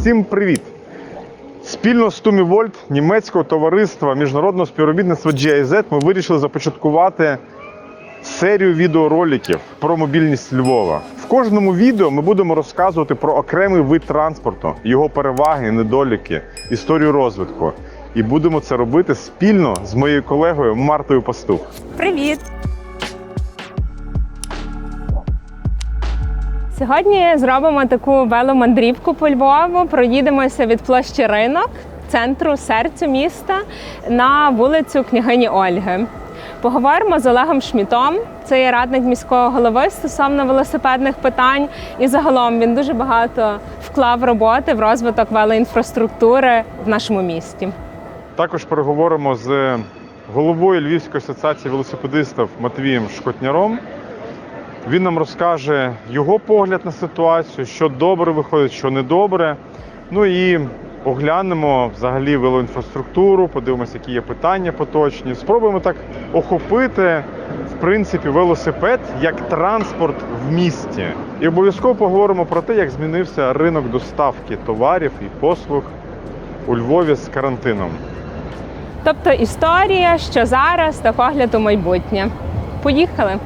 Всім привіт! Спільно з Тумі Вольт німецького товариства міжнародного співробітництва GIZ ми вирішили започаткувати серію відеороликів про мобільність Львова. В кожному відео ми будемо розказувати про окремий вид транспорту, його переваги, недоліки, історію розвитку. І будемо це робити спільно з моєю колегою Мартою Пастух. Привіт! Сьогодні зробимо таку веломандрівку по Львову. Проїдемося від площі ринок, центру серцю міста на вулицю княгині Ольги. Поговоримо з Олегом Шмітом. Це є радник міського голови стосовно велосипедних питань. І загалом він дуже багато вклав роботи в розвиток велоінфраструктури в нашому місті. Також переговоримо з головою Львівської асоціації велосипедистів Матвієм Шкотняром. Він нам розкаже його погляд на ситуацію, що добре виходить, що не добре. Ну і оглянемо взагалі велоінфраструктуру, подивимося, які є питання поточні. Спробуємо так охопити в принципі велосипед як транспорт в місті. І обов'язково поговоримо про те, як змінився ринок доставки товарів і послуг у Львові з карантином. Тобто історія, що зараз, та погляд у майбутнє. Поїхали!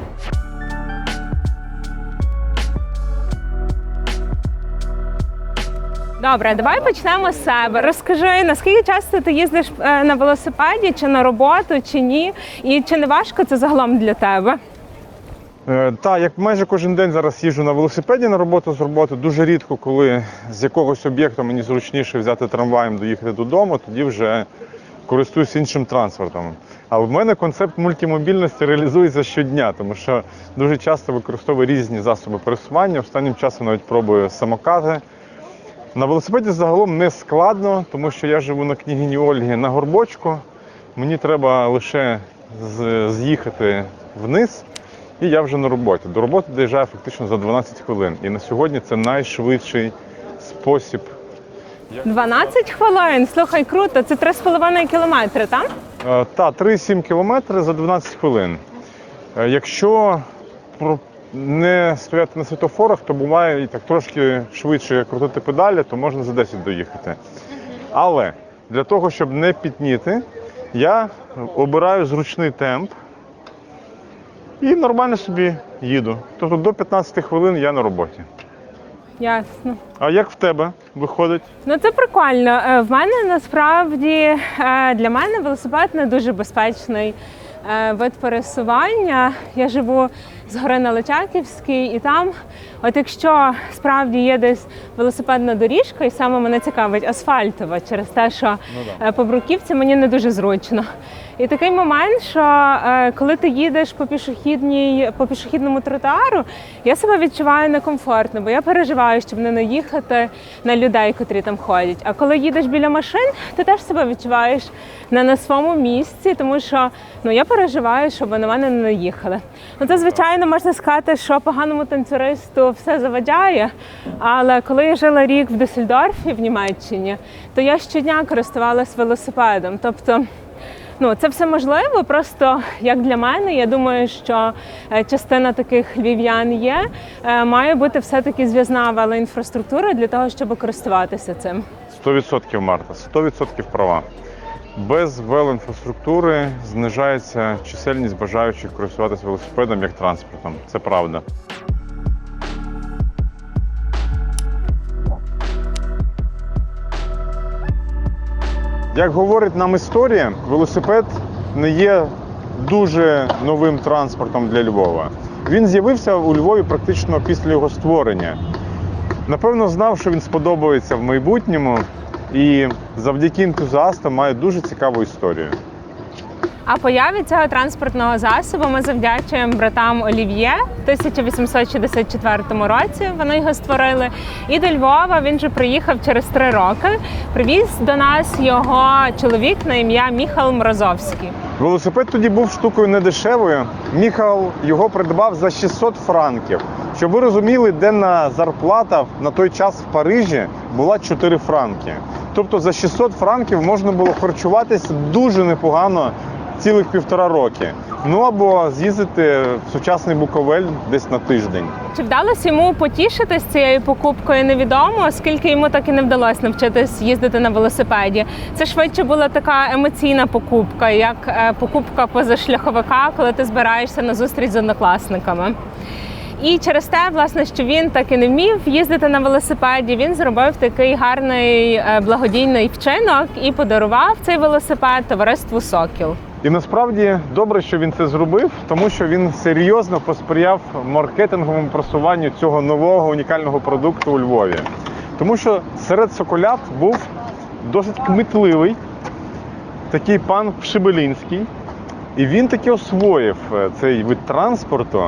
Добре, давай почнемо з себе. Розкажи, наскільки часто ти їздиш е, на велосипеді, чи на роботу, чи ні, і чи не важко це загалом для тебе? Е, Та, як майже кожен день зараз їжджу на велосипеді на роботу з роботи. Дуже рідко, коли з якогось об'єкту мені зручніше взяти трамваєм, доїхати додому, тоді вже користуюсь іншим транспортом. А в мене концепт мультимобільності реалізується щодня, тому що дуже часто використовую різні засоби пересування. Останнім часом навіть пробую самокати. На велосипеді загалом не складно, тому що я живу на княгині Ольги на горбочку. Мені треба лише з'їхати вниз, і я вже на роботі. До роботи доїжджаю фактично за 12 хвилин. І на сьогодні це найшвидший спосіб. 12 хвилин. Слухай, круто, це 3,5 кілометри, так? Е, Та 3,7 кілометри за 12 хвилин. Е, Якщо не стояти на світофорах, то буває і так трошки швидше крутити педалі, то можна за 10 доїхати. Але для того, щоб не пітніти, я обираю зручний темп і нормально собі їду. Тобто до 15 хвилин я на роботі. Ясно. А як в тебе виходить? Ну це прикольно. Е, В мене насправді е, для мене велосипед не дуже безпечний е, вид пересування. Я живу з гори на Личаківській, і там, от якщо справді є десь велосипедна доріжка, і саме мене цікавить асфальтова, через те, що Ну е, по бруківці мені не дуже зручно. І такий момент, що е, коли ти їдеш по пішохідній, по пішохідному тротуару, я себе відчуваю некомфортно, бо я переживаю, щоб не наїхати на людей, котрі там ходять. А коли їдеш біля машин, ти теж себе відчуваєш не на своєму місці, тому що ну я переживаю, щоб на мене не наїхали. Ну це звичайно можна сказати, що поганому танцюристу все заважає. Але коли я жила рік в Дюссельдорфі в Німеччині, то я щодня користувалась велосипедом. Тобто. Ну, це все можливо. Просто як для мене, я думаю, що е, частина таких львів'ян є. Е, Має бути все-таки зв'язна велоінфраструктура для того, щоб користуватися цим. 100% Марта, 100% права. Без велоінфраструктури знижається чисельність бажаючих користуватися велосипедом як транспортом. Це правда. Як говорить нам історія, велосипед не є дуже новим транспортом для Львова. Він з'явився у Львові практично після його створення. Напевно, знав, що він сподобається в майбутньому, і завдяки ентузіастам має дуже цікаву історію. А появі цього транспортного засобу ми завдячуємо братам Олів'є в 1864 році. Вони його створили. І до Львова він же приїхав через три роки. Привіз до нас його чоловік на ім'я Міхал Мрозовський. Велосипед тоді був штукою недешевою. Міхал його придбав за 600 франків. Щоб ви розуміли, денна зарплата на той час в Парижі була 4 франки. Тобто за 600 франків можна було харчуватись дуже непогано цілих півтора роки. Ну або з'їздити в сучасний Буковель десь на тиждень. Чи вдалося йому потішитись цією покупкою, невідомо, оскільки йому так і не вдалося навчитись їздити на велосипеді. Це швидше була така емоційна покупка, як е, покупка позашляховика, коли ти збираєшся на зустріч з однокласниками. І через те, власне, що він так і не вмів їздити на велосипеді, він зробив такий гарний е, благодійний вчинок і подарував цей велосипед товариству Сокіл. І насправді добре, що він це зробив, тому що він серйозно посприяв маркетинговому просуванню цього нового унікального продукту у Львові. Тому що серед соколят був досить кмітливий такий пан Пшибелінський, і він таки освоїв е, цей вид транспорту,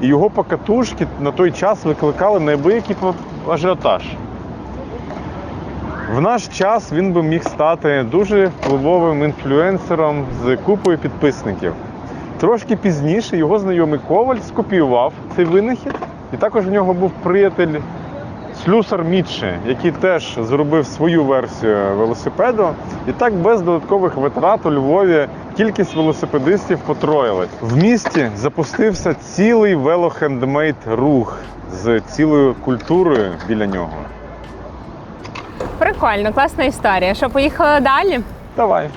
і його покатушки на той час викликали неабиякий ажіотаж. В наш час він би міг стати дуже впливовим інфлюенсером з купою підписників. Трошки пізніше його знайомий Коваль скопіював цей винахід, і також в нього був приятель Слюсар Мітче, який теж зробив свою версію велосипеду. І так без додаткових витрат у Львові кількість велосипедистів потроїлась. В місті запустився цілий велохендмейд рух з цілою культурою біля нього. Прикольно, класна історія. Що поїхали далі? Давай.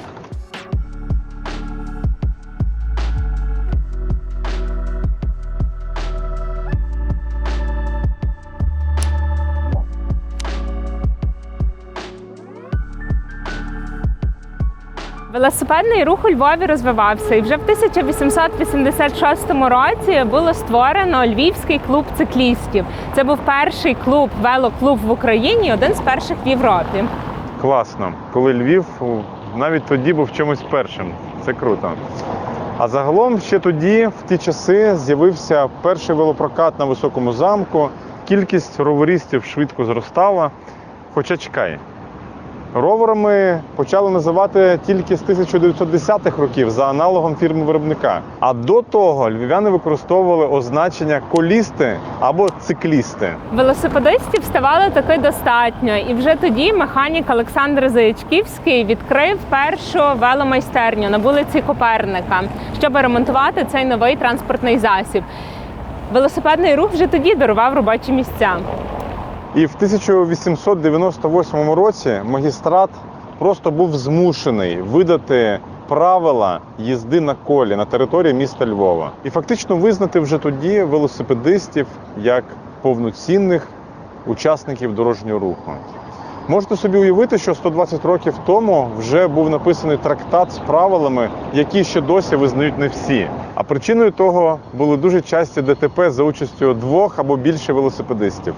Велосипедний рух у Львові розвивався, і вже в 1886 році було створено Львівський клуб циклістів. Це був перший клуб, велоклуб в Україні, один з перших в Європі. Класно, коли Львів навіть тоді був чимось першим. Це круто. А загалом ще тоді, в ті часи, з'явився перший велопрокат на високому замку. Кількість роверистів швидко зростала. Хоча чекай, роверами почали називати тільки з 1910-х років за аналогом фірми виробника. А до того львів'яни використовували означення колісти або циклісти. Велосипедистів ставало таки достатньо, і вже тоді механік Олександр Заячківський відкрив першу веломайстерню на вулиці Коперника, щоб ремонтувати цей новий транспортний засіб. Велосипедний рух вже тоді дарував робочі місця. І в 1898 році магістрат просто був змушений видати правила їзди на колі на території міста Львова і фактично визнати вже тоді велосипедистів як повноцінних учасників дорожнього руху. Можете собі уявити, що 120 років тому вже був написаний трактат з правилами, які ще досі визнають не всі. А причиною того були дуже часті ДТП за участю двох або більше велосипедистів.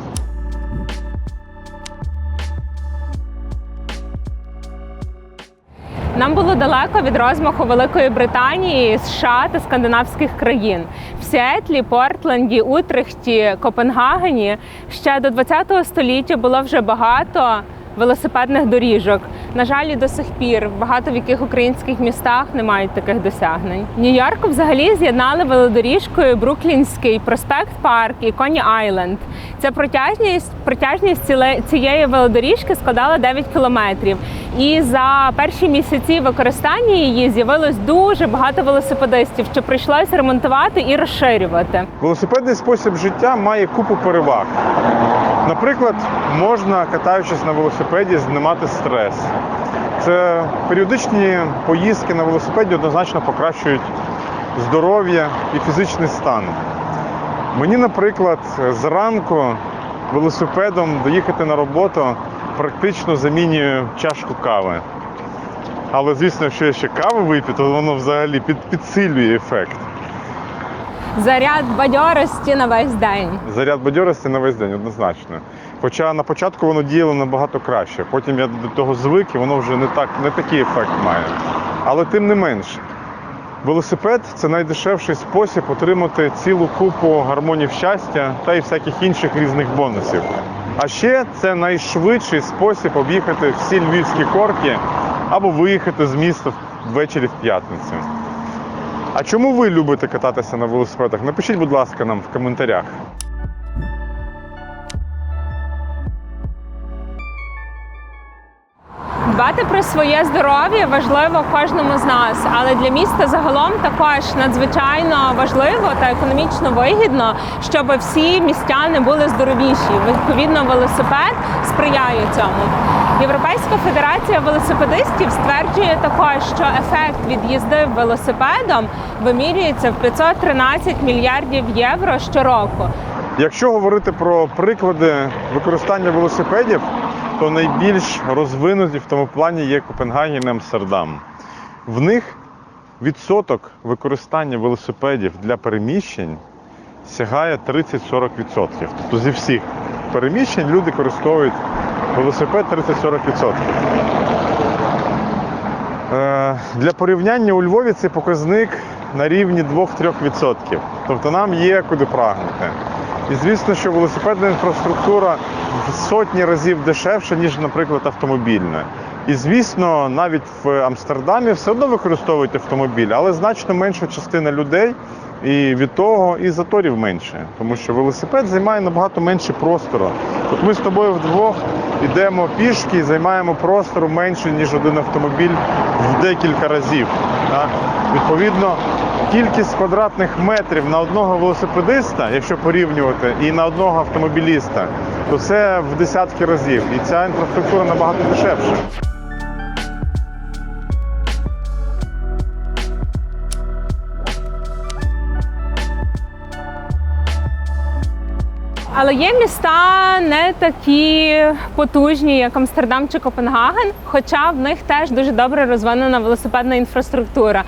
Нам було далеко від розмаху Великої Британії, США та скандинавських країн. В Сіетлі, Портленді, Утрехті, Копенгагені ще до ХХ століття було вже багато велосипедних доріжок. На жаль, і до сих пір багато в яких українських містах не мають таких досягнень. Нью-Йорку взагалі з'єднали велодоріжкою Бруклінський проспект Парк і Коні Айленд. Ця протяжність протяжність ціле- цієї велодоріжки складала 9 кілометрів. І за перші місяці використання її з'явилось дуже багато велосипедистів, що прийшлось ремонтувати і розширювати. Велосипедний спосіб життя має купу переваг. Наприклад, можна, катаючись на велосипеді, знімати стрес. Це періодичні поїздки на велосипеді однозначно покращують здоров'я і фізичний стан. Мені, наприклад, зранку велосипедом доїхати на роботу практично замінює чашку кави. Але, звісно, якщо я ще каву вип'ю, то воно взагалі під, підсилює ефект. Заряд бадьорості на весь день. Заряд бадьорості на весь день, однозначно. Хоча на початку воно діяло набагато краще. Потім я до того звик і воно вже не так, не такий ефект має. Але тим не менш, Велосипед це найдешевший спосіб отримати цілу купу гормонів щастя та й всяких інших різних бонусів. А ще це найшвидший спосіб об'їхати всі львівські корки або виїхати з міста ввечері в п'ятницю. А чому ви любите кататися на велосипедах? Напишіть, будь ласка, нам в коментарях. Дбати про своє здоров'я важливо кожному з нас, але для міста загалом також надзвичайно важливо та економічно вигідно, щоб всі містяни були здоровіші. Відповідно, велосипед сприяє цьому. Європейська федерація велосипедистів стверджує також, що ефект від їзди велосипедом вимірюється в 513 мільярдів євро щороку. Якщо говорити про приклади використання велосипедів, то найбільш розвинуті в тому плані є Копенгаген і Амстердам. В них відсоток використання велосипедів для переміщень сягає 30-40%. Тобто зі всіх переміщень люди користують велосипед 30-40%. Е, Для порівняння у Львові цей показник на рівні 2-3%. Тобто нам є куди прагнути. І звісно, що велосипедна інфраструктура в сотні разів дешевша, ніж, наприклад, автомобільна. І звісно, навіть в Амстердамі все одно використовують автомобіль, але значно менша частина людей, і від того і заторів менше, тому що велосипед займає набагато менше простору. От ми з тобою вдвох йдемо пішки і займаємо простору менше, ніж один автомобіль в декілька разів. Так? Відповідно, кількість квадратних метрів на одного велосипедиста, якщо порівнювати, і на одного автомобіліста, то це в десятки разів. І ця інфраструктура набагато дешевша. Але є міста не такі потужні, як Амстердам чи Копенгаген, хоча в них теж дуже добре розвинена велосипедна інфраструктура.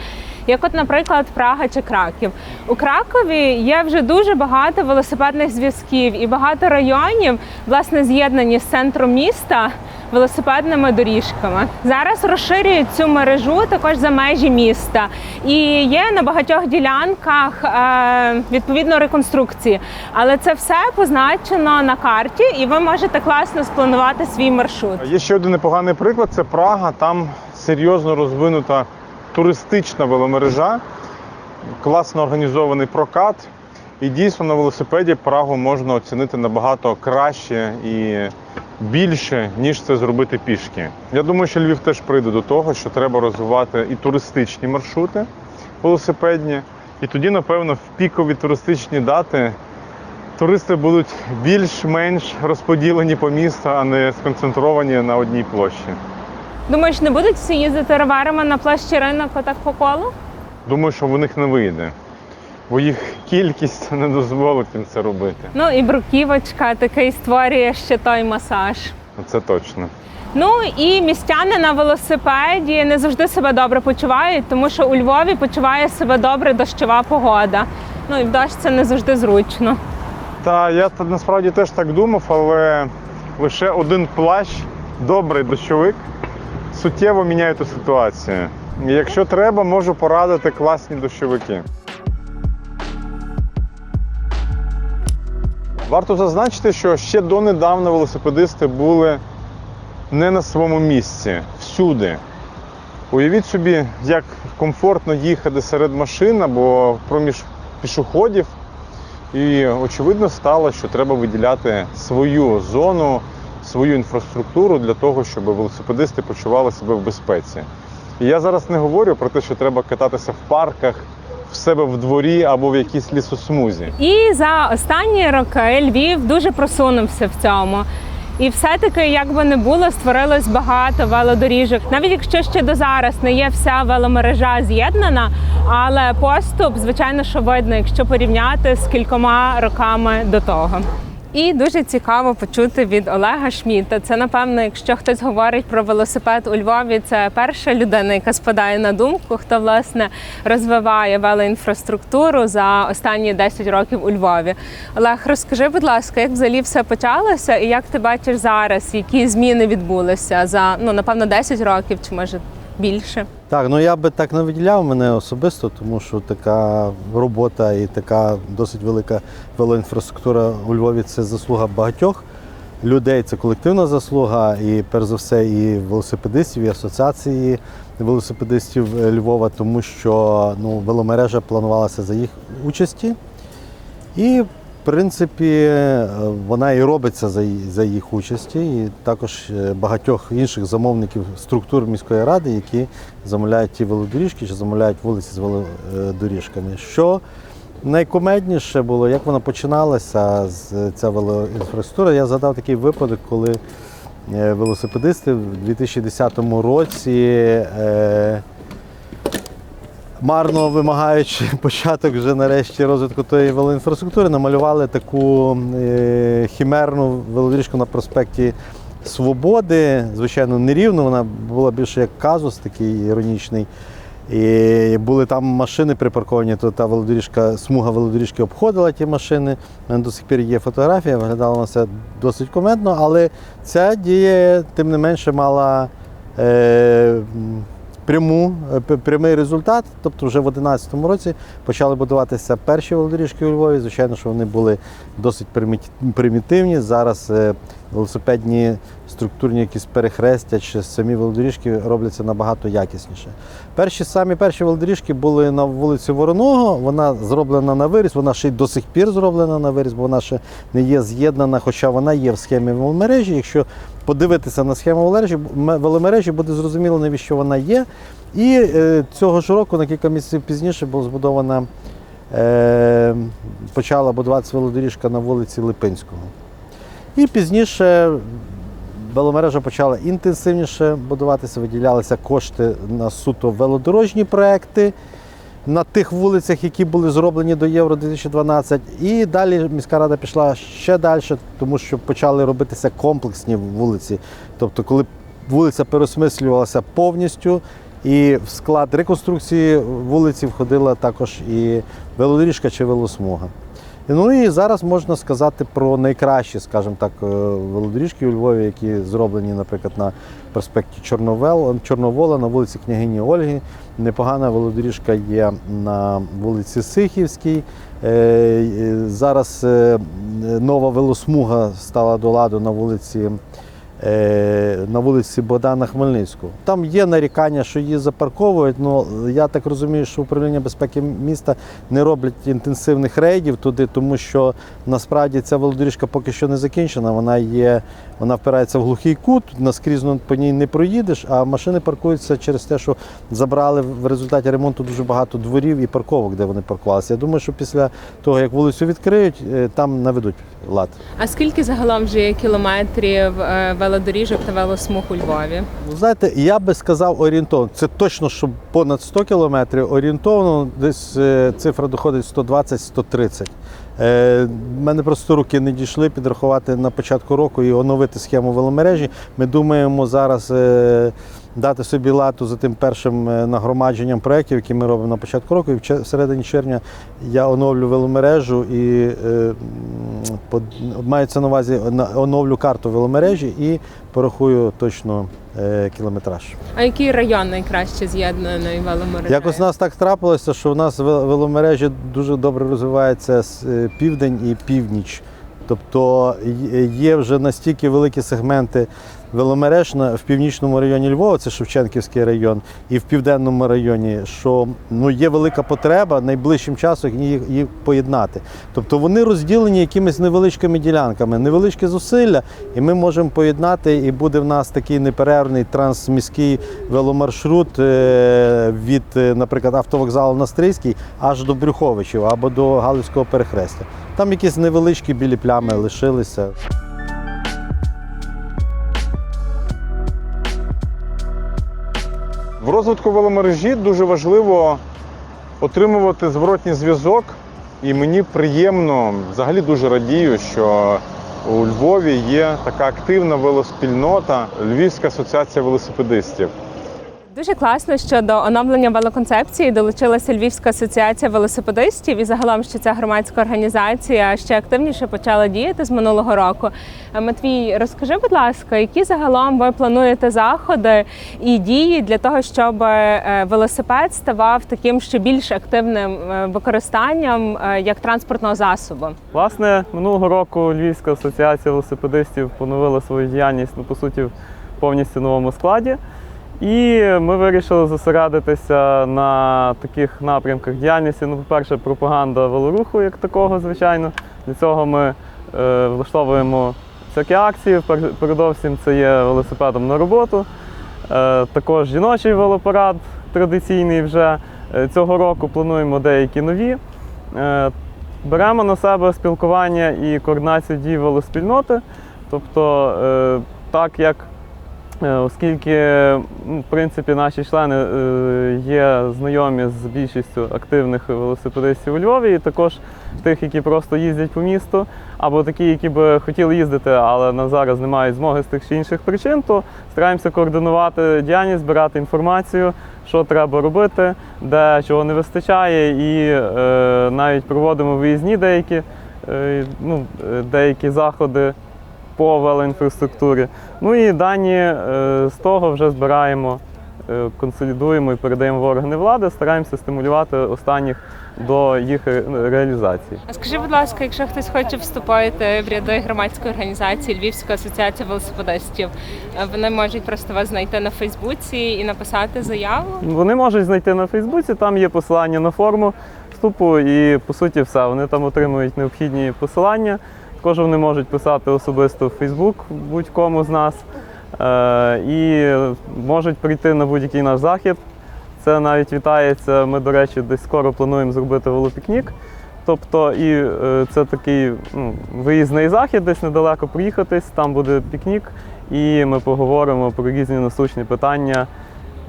Як, от, наприклад, Прага чи Краків. У Кракові є вже дуже багато велосипедних зв'язків і багато районів, власне, з'єднані з центром міста велосипедними доріжками. Зараз розширюють цю мережу також за межі міста. І є на багатьох ділянках е, відповідно реконструкції. Але це все позначено на карті, і ви можете класно спланувати свій маршрут. Є ще один непоганий приклад це Прага. Там серйозно розвинута туристична веломережа, класно організований прокат. І дійсно на велосипеді Прагу можна оцінити набагато краще і більше, ніж це зробити пішки. Я думаю, що Львів теж прийде до того, що треба розвивати і туристичні маршрути велосипедні. І тоді, напевно, в пікові туристичні дати туристи будуть більш-менш розподілені по місту, а не сконцентровані на одній площі. Думаєш, не будуть всі їздити роверами на площі ринок отак по колу? Думаю, що в них не вийде, бо їх кількість не дозволить їм це робити. Ну і бруківочка такий створює ще той масаж. Це точно. Ну і містяни на велосипеді не завжди себе добре почувають, тому що у Львові почуває себе добре дощова погода. Ну і в дощ це не завжди зручно. Та я насправді теж так думав, але лише один плащ, добрий дощовик, суттєво міняє ту ситуацію. Якщо треба, можу порадити класні дощовики. Варто зазначити, що ще донедавна велосипедисти були не на своєму місці, всюди. Уявіть собі, як комфортно їхати серед машин або проміж пішоходів. І очевидно стало, що треба виділяти свою зону, свою інфраструктуру для того, щоб велосипедисти почували себе в безпеці. І я зараз не говорю про те, що треба кататися в парках, в себе в дворі або в якійсь лісосмузі. І за останні роки Львів дуже просунувся в цьому. І все-таки, як би не було, створилось багато велодоріжок. Навіть якщо ще до зараз не є вся веломережа з'єднана, але поступ, звичайно, що видно, якщо порівняти з кількома роками до того. І дуже цікаво почути від Олега Шміта. Це напевно, якщо хтось говорить про велосипед у Львові, це перша людина, яка спадає на думку, хто власне розвиває велоінфраструктуру за останні 10 років у Львові. Олег, розкажи, будь ласка, як взагалі все почалося, і як ти бачиш зараз, які зміни відбулися за ну напевно 10 років чи може більше? Так, ну я би так не виділяв мене особисто, тому що така робота і така досить велика велоінфраструктура у Львові це заслуга багатьох людей, це колективна заслуга, і перш за все, і велосипедистів, і асоціації велосипедистів Львова, тому що ну, веломережа планувалася за їх участі. І, принципі, е, вона і робиться за, за їх участі, і також е, багатьох інших замовників структур міської ради, які замовляють ті велодоріжки чи замовляють вулиці з велодоріжками. Що найкомедніше було, як вона починалася з ця велоінфраструктура. Я згадав такий випадок, коли е, велосипедисти в 2010 році. Марно вимагаючи початок вже нарешті розвитку тої велоінфраструктури, намалювали таку е, хімерну велодоріжку на проспекті Свободи. Звичайно, нерівно, вона була більше як казус, такий іронічний. І були там машини припарковані, то та велодоріжка, смуга велодоріжки обходила ті машини. У мене до сих пір є фотографія, виглядало все досить комедно, але ця дія, тим не менше, мала е, пряму, е, прямий результат. Тобто вже в 2011 році почали будуватися перші велодоріжки у Львові. Звичайно, що вони були досить примітивні. Зараз е, велосипедні структурні якісь перехрестя чи самі велодоріжки робляться набагато якісніше. Перші самі перші велодоріжки були на вулиці Вороного. Вона зроблена на виріс, вона ще й до сих пір зроблена на виріс, бо вона ще не є з'єднана, хоча вона є в схемі веломережі. Якщо подивитися на схему веломережі, буде зрозуміло, навіщо вона є. І е, цього ж року, на кілька місяців пізніше, була збудована, е, почала будуватися велодоріжка на вулиці Липинського. І пізніше веломережа почала інтенсивніше будуватися, виділялися кошти на суто велодорожні проекти на тих вулицях, які були зроблені до Євро 2012. І далі міська рада пішла ще далі, тому що почали робитися комплексні вулиці. Тобто, коли вулиця переосмислювалася повністю, і в склад реконструкції вулиці входила також і велодоріжка чи велосмуга. Ну і зараз можна сказати про найкращі, скажімо так, е, велодоріжки у Львові, які зроблені, наприклад, на проспекті Чорновел, Чорновола, на вулиці Княгині Ольги. Непогана велодоріжка є на вулиці Сихівській. Е, Зараз е, нова велосмуга стала до ладу на вулиці. Е, На вулиці Богдана Хмельницького. Там є нарікання, що її запарковують. але я так розумію, що управління безпеки міста не роблять інтенсивних рейдів туди, тому що насправді ця велодоріжка поки що не закінчена. Вона є, вона впирається в глухий кут, наскрізно по ній не проїдеш, а машини паркуються через те, що забрали в результаті ремонту дуже багато дворів і парковок, де вони паркувалися. Я думаю, що після того, як вулицю відкриють, е, там наведуть лад. А скільки загалом вже є кілометрів е, велодоріжок та велосмуг у Львові? Ну, знаєте, я би сказав орієнтовно. Це точно, що понад 100 кілометрів. Орієнтовно десь е, цифра доходить 120-130. Е, мене просто руки не дійшли підрахувати на початку року і оновити схему веломережі. Ми думаємо зараз е, дати собі лату за тим першим е, нагромадженням проєктів, які ми робимо на початку року. І в середині червня я оновлю веломережу і е, мається на увазі оновлю карту веломережі і порахую точно е, кілометраж. А який район найкраще з'єднаний веломережею? Якось у нас так трапилося, що у нас вел- веломережі дуже добре розвивається з е, південь і північ. Тобто є вже настільки великі сегменти веломереж на- в північному районі Львова, це Шевченківський район, і в південному районі, що ну, є велика потреба найближчим часом їх, їх поєднати. Тобто вони розділені якимись невеличкими ділянками, невеличкі зусилля, і ми можемо поєднати, і буде в нас такий неперервний трансміський веломаршрут е, від, е, наприклад, автовокзалу на аж до Брюховичів або до Галицького перехрестя. Там якісь невеличкі білі плями лишилися. В розвитку веломережі дуже важливо отримувати зворотній зв'язок, і мені приємно, взагалі дуже радію, що у Львові є така активна велоспільнота Львівська асоціація велосипедистів. Дуже класно, що до оновлення велоконцепції долучилася Львівська асоціація велосипедистів і загалом, що ця громадська організація ще активніше почала діяти з минулого року. Е, Матвій, розкажи, будь ласка, які загалом ви плануєте заходи і дії для того, щоб е, велосипед ставав таким ще більш активним е, використанням як транспортного засобу? Власне, минулого року Львівська асоціація велосипедистів поновила свою діяльність ну, по суті в повністю новому складі. І ми вирішили зосередитися на таких напрямках діяльності. Ну, по-перше, пропаганда велоруху як такого, звичайно. Для цього ми е, влаштовуємо всякі акції. Передовсім це є велосипедом на роботу. Е, також жіночий велопарад традиційний вже. Е, Цього року плануємо деякі нові. Е, Беремо на себе спілкування і координацію дій велоспільноти. Тобто, е, так як оскільки ну, в принципі наші члени е, є знайомі з більшістю активних велосипедистів у Львові, і також тих, які просто їздять по місту, або такі, які би хотіли їздити, але на зараз не мають змоги з тих чи інших причин, то стараємося координувати діяльність, збирати інформацію, що треба робити, де чого не вистачає, і е, навіть проводимо виїзні деякі, е, ну, е, деякі заходи по велоінфраструктурі. Ну і дані е, з того вже збираємо, е, консолідуємо і передаємо в органи влади, стараємося стимулювати останніх до їх реалізації. А Скажи, будь ласка, якщо хтось хоче вступити в ряди громадської організації Львівська асоціація велосипедистів, е, вони можуть просто вас знайти на Фейсбуці і написати заяву. Вони можуть знайти на Фейсбуці, там є посилання на форму вступу, і по суті все. Вони там отримують необхідні посилання. Також вони можуть писати особисто в Фейсбук будь-кому з нас. Е, і можуть прийти на будь-який наш захід. Це навіть вітається. Ми, до речі, десь скоро плануємо зробити велопікнік. Тобто, і е, це такий ну, виїзний захід, десь недалеко приїхатись, там буде пікнік, і ми поговоримо про різні насущні питання,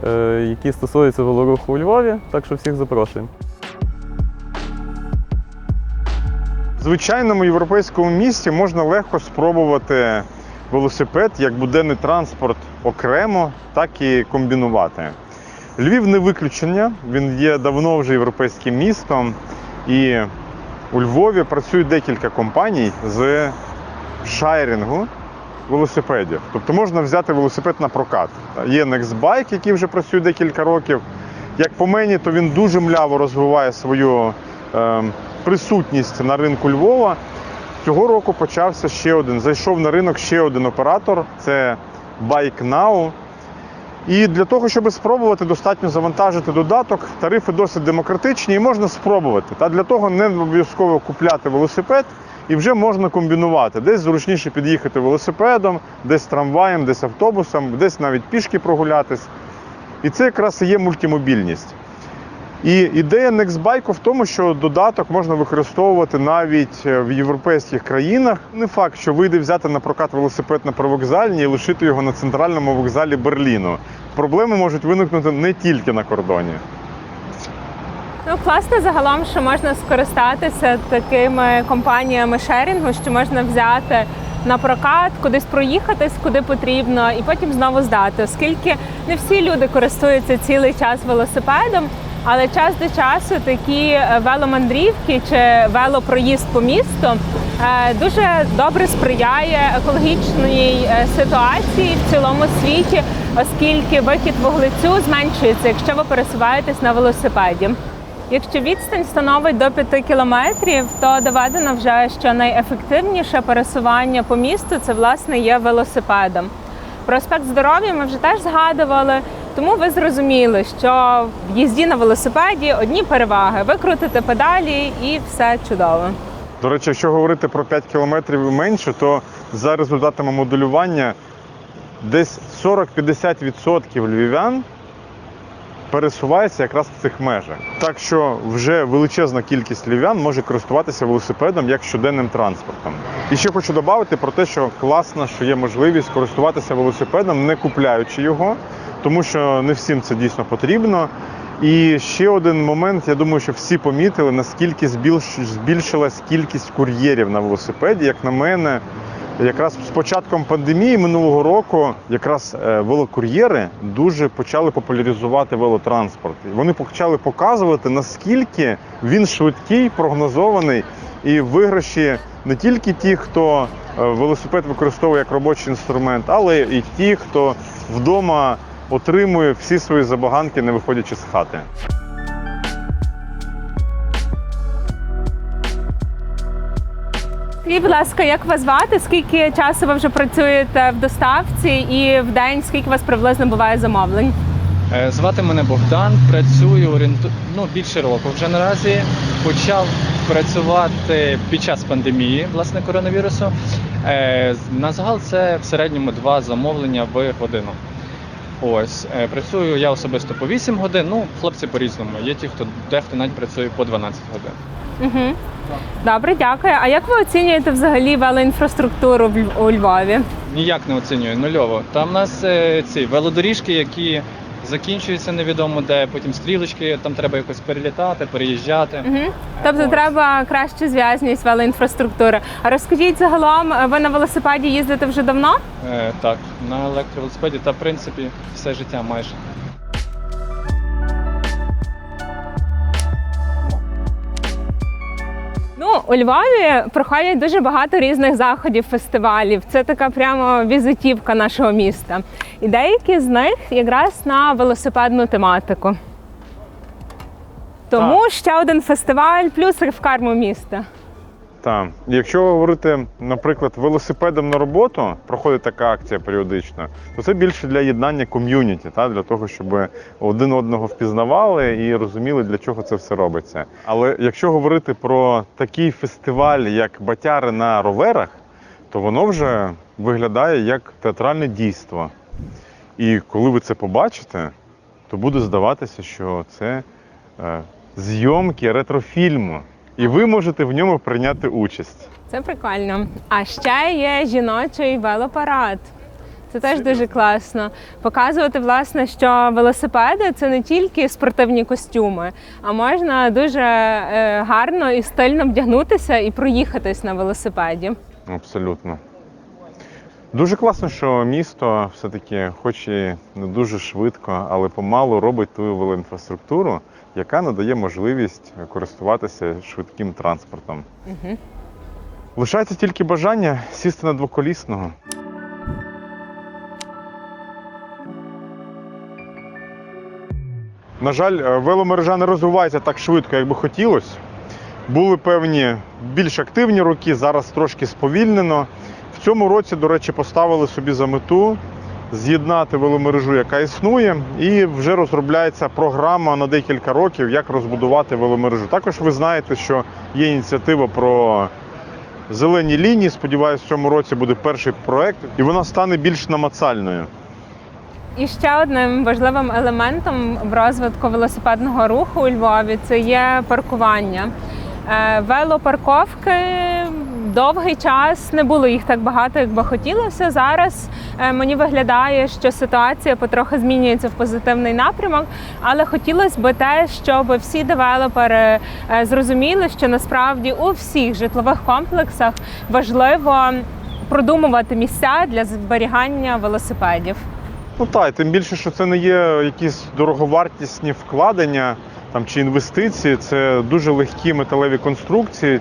е, які стосуються велоруху у Львові. Так що всіх запрошуємо. Звичайному європейському місті можна легко спробувати велосипед як буденний транспорт окремо, так і комбінувати. Львів не виключення, він є давно вже європейським містом, і у Львові працює декілька компаній з шайрингу велосипедів. Тобто можна взяти велосипед на прокат. Є Nextbike, який вже працює декілька років. Як по мені, то він дуже мляво розвиває свою е, присутність на ринку Львова. Цього року почався ще один. Зайшов на ринок ще один оператор це Bike Now. І для того, щоб спробувати, достатньо завантажити додаток. Тарифи досить демократичні і можна спробувати. Та для того не обов'язково купляти велосипед і вже можна комбінувати. Десь зручніше під'їхати велосипедом, десь трамваєм, десь автобусом, десь навіть пішки прогулятись. І це якраз і є мультимобільність. І ідея Nextbike в тому, що додаток можна використовувати навіть е, в європейських країнах. Не факт, що вийде взяти на прокат велосипед на привокзальні і лишити його на центральному вокзалі Берліну. Проблеми можуть виникнути не тільки на кордоні. Ну класно загалом, що можна скористатися такими компаніями шерінгу, що можна взяти на прокат, кудись проїхатись, куди потрібно, і потім знову здати, оскільки не всі люди користуються цілий час велосипедом. Але час до часу такі е, веломандрівки чи велопроїзд по місту е, дуже добре сприяє екологічній е, ситуації в цілому світі, оскільки вихід вуглецю зменшується, якщо ви пересуваєтесь на велосипеді. Якщо відстань становить до 5 кілометрів, то доведено вже, що найефективніше пересування по місту це власне є велосипедом. Про аспект здоров'я ми вже теж згадували, тому ви зрозуміли, що в їзді на велосипеді одні переваги викрутити педалі і все чудово. До речі, якщо говорити про 5 кілометрів і менше, то за результатами моделювання десь 40-50% львів'ян пересувається якраз в цих межах. Так що вже величезна кількість львів'ян може користуватися велосипедом як щоденним транспортом. І ще хочу додати про те, що класно, що є можливість користуватися велосипедом, не купляючи його, тому що не всім це дійсно потрібно. І ще один момент, я думаю, що всі помітили, наскільки збільш- збільшилась кількість кур'єрів на велосипеді. Як на мене, якраз з початком пандемії минулого року якраз е, велокур'єри дуже почали популяризувати велотранспорт. Вони почали показувати, наскільки він швидкий, прогнозований і виграші не тільки ті, хто е, велосипед використовує як робочий інструмент, але і ті, хто вдома отримує всі свої забаганки, не виходячи з хати. Скажіть, будь ласка, як вас звати? Скільки часу ви вже працюєте в доставці і в день скільки у вас приблизно буває замовлень? Е, Звати мене Богдан, працюю орієнту... ну, більше року. Вже наразі почав працювати під час пандемії власне коронавірусу. Е, На загал це в середньому два замовлення в годину. Ось е, працюю я особисто по 8 годин. Ну, хлопці по-різному. Є ті, хто дехто навіть працює по 12 годин. Угу. Добре, дякую. А як ви оцінюєте взагалі велоінфраструктуру у Львові? Ніяк не оцінюю нульово. Там у нас е, ці велодоріжки, які закінчуються невідомо де, потім стрілочки, там треба якось перелітати, переїжджати. Угу. Тобто Ось. треба краще зв'язність велоінфраструктури. А розкажіть загалом, ви на велосипеді їздите вже давно? Е, так, на електровелосипеді та в принципі все життя майже. У Львові проходять дуже багато різних заходів, фестивалів. Це така прямо візитівка нашого міста. І деякі з них якраз на велосипедну тематику. Тому ще один фестиваль, плюс ревкарму міста. Так, якщо говорити, наприклад, велосипедом на роботу, проходить така акція періодично, то це більше для єднання ком'юніті, для того, щоб один одного впізнавали і розуміли, для чого це все робиться. Але якщо говорити про такий фестиваль, як Батяри на роверах, то воно вже виглядає як театральне дійство. І коли ви це побачите, то буде здаватися, що це е, зйомки ретрофільму. І ви можете в ньому прийняти участь. Це прикольно. А ще є жіночий велопарад. Це теж дуже класно. Показувати, власне, що велосипеди це не тільки спортивні костюми, а можна дуже е, гарно і стильно вдягнутися і проїхатись на велосипеді. Абсолютно. Дуже класно, що місто все-таки, хоч і не дуже швидко, але помалу робить ту велоінфраструктуру, яка надає можливість користуватися швидким транспортом. Угу. Лишається тільки бажання сісти на двоколісного. На жаль, е, веломережа не розвивається так швидко, як би хотілося. Були певні більш активні роки, зараз трошки сповільнено. В цьому році, до речі, поставили собі за мету з'єднати веломережу, яка існує, і вже розробляється програма на декілька років, як розбудувати веломережу. Також ви знаєте, що є ініціатива про зелені лінії. Сподіваюсь, в цьому році буде перший проект, і вона стане більш намацальною. І ще одним важливим елементом в розвитку велосипедного руху у Львові це є паркування. Е, Велопарковки довгий час не було їх так багато, як би хотілося. Зараз е, мені виглядає, що ситуація потрохи змінюється в позитивний напрямок, але хотілося б те, щоб всі девелопери е, зрозуміли, що насправді у всіх житлових комплексах важливо продумувати місця для зберігання велосипедів. Ну так, і тим більше, що це не є якісь дороговартісні вкладення там, чи інвестиції, це дуже легкі металеві конструкції.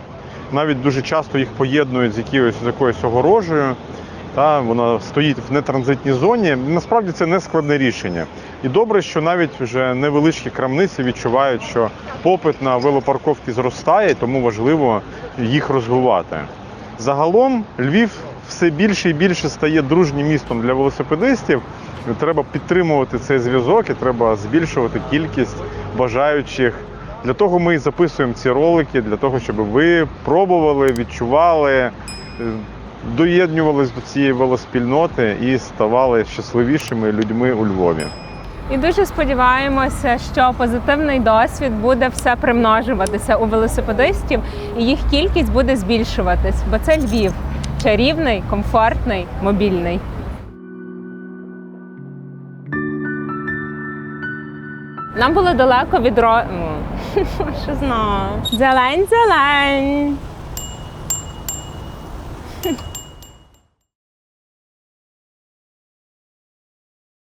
Навіть дуже часто їх поєднують з якоюсь, з якоюсь огорожею. Та, вона стоїть в нетранзитній зоні. Насправді це не складне рішення. І добре, що навіть вже невеличкі крамниці відчувають, що попит на велопарковки зростає, тому важливо їх розвивати. Загалом Львів все більше і більше стає дружнім містом для велосипедистів. Треба підтримувати цей зв'язок і треба збільшувати кількість бажаючих. Для того ми і записуємо ці ролики, для того, щоб ви пробували, відчували, е, доєднувались до цієї велоспільноти і ставали щасливішими людьми у Львові. І дуже сподіваємося, що позитивний досвід буде все примножуватися у велосипедистів, і їх кількість буде збільшуватись, бо це Львів чарівний, комфортний, мобільний. Нам було далеко від ро... Що знаю. Зелень, зелень.